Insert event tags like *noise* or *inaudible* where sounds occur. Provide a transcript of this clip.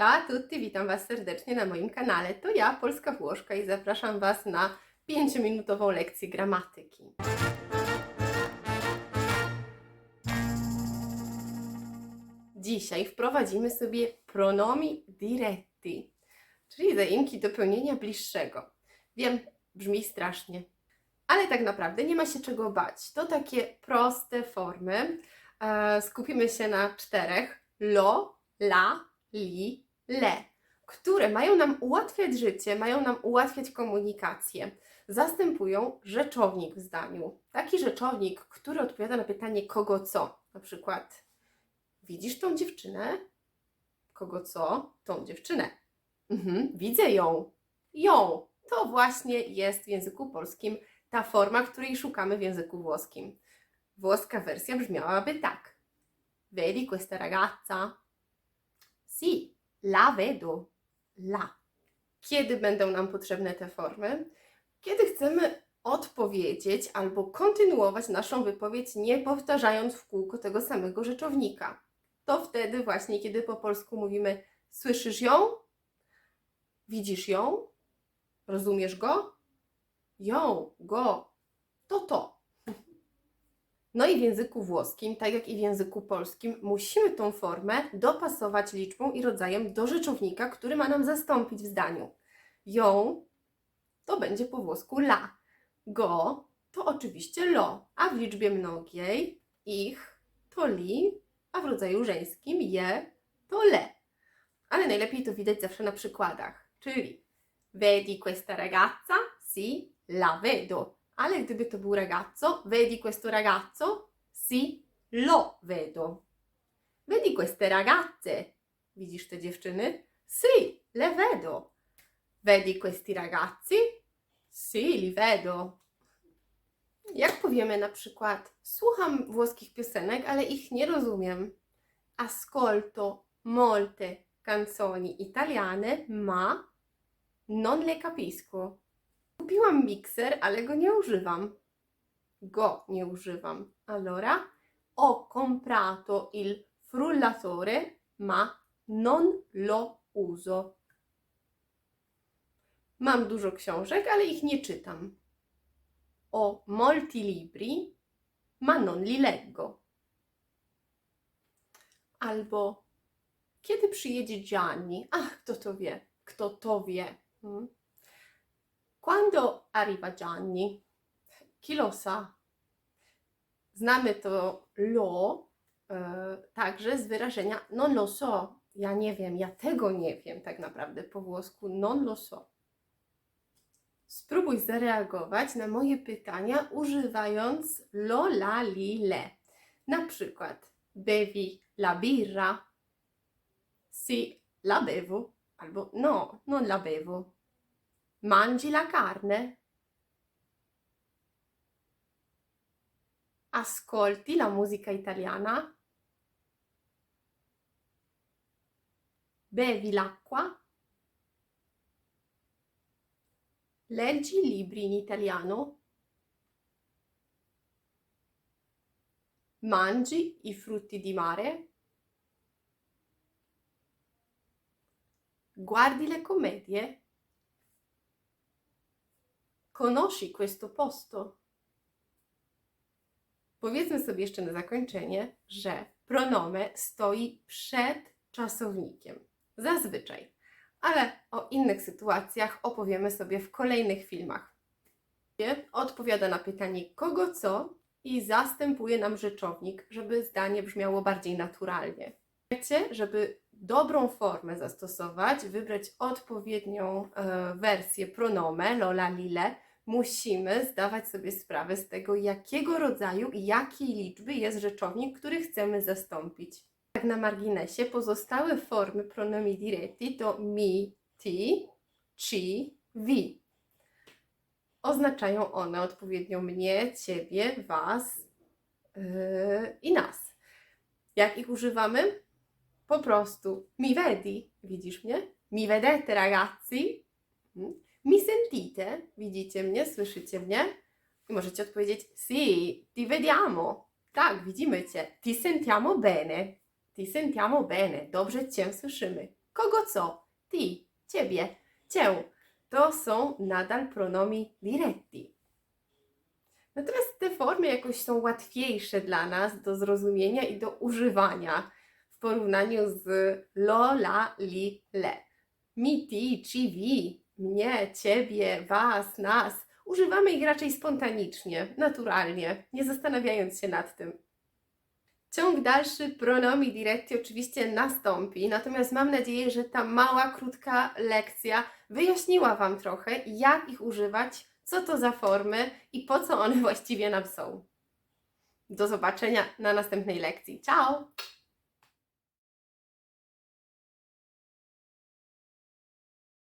Ciao a tutti, witam Was serdecznie na moim kanale. To ja, Polska Włoszka i zapraszam Was na 5-minutową lekcję gramatyki. Dzisiaj wprowadzimy sobie pronomi diretti, czyli zaimki do pełnienia bliższego. Wiem, brzmi strasznie, ale tak naprawdę nie ma się czego bać. To takie proste formy. E, skupimy się na czterech: lo, la, li, le, które mają nam ułatwiać życie, mają nam ułatwiać komunikację. Zastępują rzeczownik w zdaniu. Taki rzeczownik, który odpowiada na pytanie kogo co. Na przykład, widzisz tą dziewczynę? Kogo co? Tą dziewczynę. Mhm, widzę ją. Ją. To właśnie jest w języku polskim ta forma, której szukamy w języku włoskim. Włoska wersja brzmiałaby tak. Vedi questa ragazza? Sì, la vedo. La. Kiedy będą nam potrzebne te formy? Kiedy chcemy odpowiedzieć albo kontynuować naszą wypowiedź, nie powtarzając w kółko tego samego rzeczownika. To wtedy właśnie, kiedy po polsku mówimy słyszysz ją? Widzisz ją? Rozumiesz go? Ją, go. To to. No i w języku włoskim, tak jak i w języku polskim, musimy tą formę dopasować liczbą i rodzajem do rzeczownika, który ma nam zastąpić w zdaniu. Ją to będzie po włosku la. Go to oczywiście lo, a w liczbie mnogiej ich to li, a w rodzaju żeńskim je to le. Ale najlepiej to widać zawsze na przykładach, czyli vedi questa ragazza? Sì, la vedo. Ale gdyby to był ragazzo, vedi questo ragazzo? Sì, lo vedo. Vedi queste ragazze? Widzisz te dziewczyny? Sì, le vedo. Vedi questi ragazzi? Sì, li vedo. Jak powiemy na przykład, słucham włoskich piosenek, ale ich nie rozumiem. Ascolto molte canzoni italiane, ma non le capisco. Kupiłam mikser, ale go nie używam. Go nie używam. Allora, ho comprato il frullatore, ma non lo uso. Mam dużo książek, ale ich nie czytam. Ho molti libri, ma non li leggo. Albo kiedy przyjedzie Gianni? Ach, kto to wie? Kto to wie? Hmm? Quando arriva Gianni? Chi lo sa? Znamy to lo e, także z wyrażenia non lo so. Ja nie wiem, ja tego nie wiem tak naprawdę po włosku non lo so. Spróbuj zareagować na moje pytania używając lo, la, li, le. Na przykład bevi la birra? Sì, la bevo. Albo no, non la bevo. Mangi la carne? Ascolti la musica italiana? Bevi l'acqua? Leggi libri in italiano? Mangi i frutti di mare? Guardi le commedie? Conosci questo posto? Powiedzmy sobie jeszcze na zakończenie, że pronome stoi przed czasownikiem. Zazwyczaj. Ale o innych sytuacjach opowiemy sobie w kolejnych filmach. Odpowiada na pytanie kogo co i zastępuje nam rzeczownik, żeby zdanie brzmiało bardziej naturalnie. Żeby dobrą formę zastosować, wybrać odpowiednią e, wersję pronome, lola, lile, musimy zdawać sobie sprawę z tego, jakiego rodzaju i jakiej liczby jest rzeczownik, który chcemy zastąpić. Tak na marginesie, pozostałe formy pronomi diretti to mi, ti, ci, vi. Oznaczają one odpowiednio mnie, ciebie, was yy, i nas. Jak ich używamy? Po prostu mi vedi, widzisz mnie? Mi vedete ragazzi? Mm. Mi sentite? Widzicie mnie? Słyszycie mnie? I możecie odpowiedzieć sì, ti vediamo. Tak, widzimy Cię. Ti sentiamo bene. Ti sentiamo bene. Dobrze Cię słyszymy. kogo co, ti, ciebie, cię, to są nadal pronomi diretti. Natomiast te formy jakoś są łatwiejsze dla nas do zrozumienia i do używania w porównaniu z lo, la, li, le. Mi, ti, ci, wi, mnie, ciebie, was, nas. Używamy ich raczej spontanicznie, naturalnie, nie zastanawiając się nad tym. Ciąg dalszy pronomi diretti oczywiście nastąpi, natomiast mam nadzieję, że ta mała, krótka lekcja wyjaśniła Wam trochę, jak ich używać, co to za formy i po co one *laughs* właściwie nam są. Do zobaczenia na następnej lekcji. Ciao!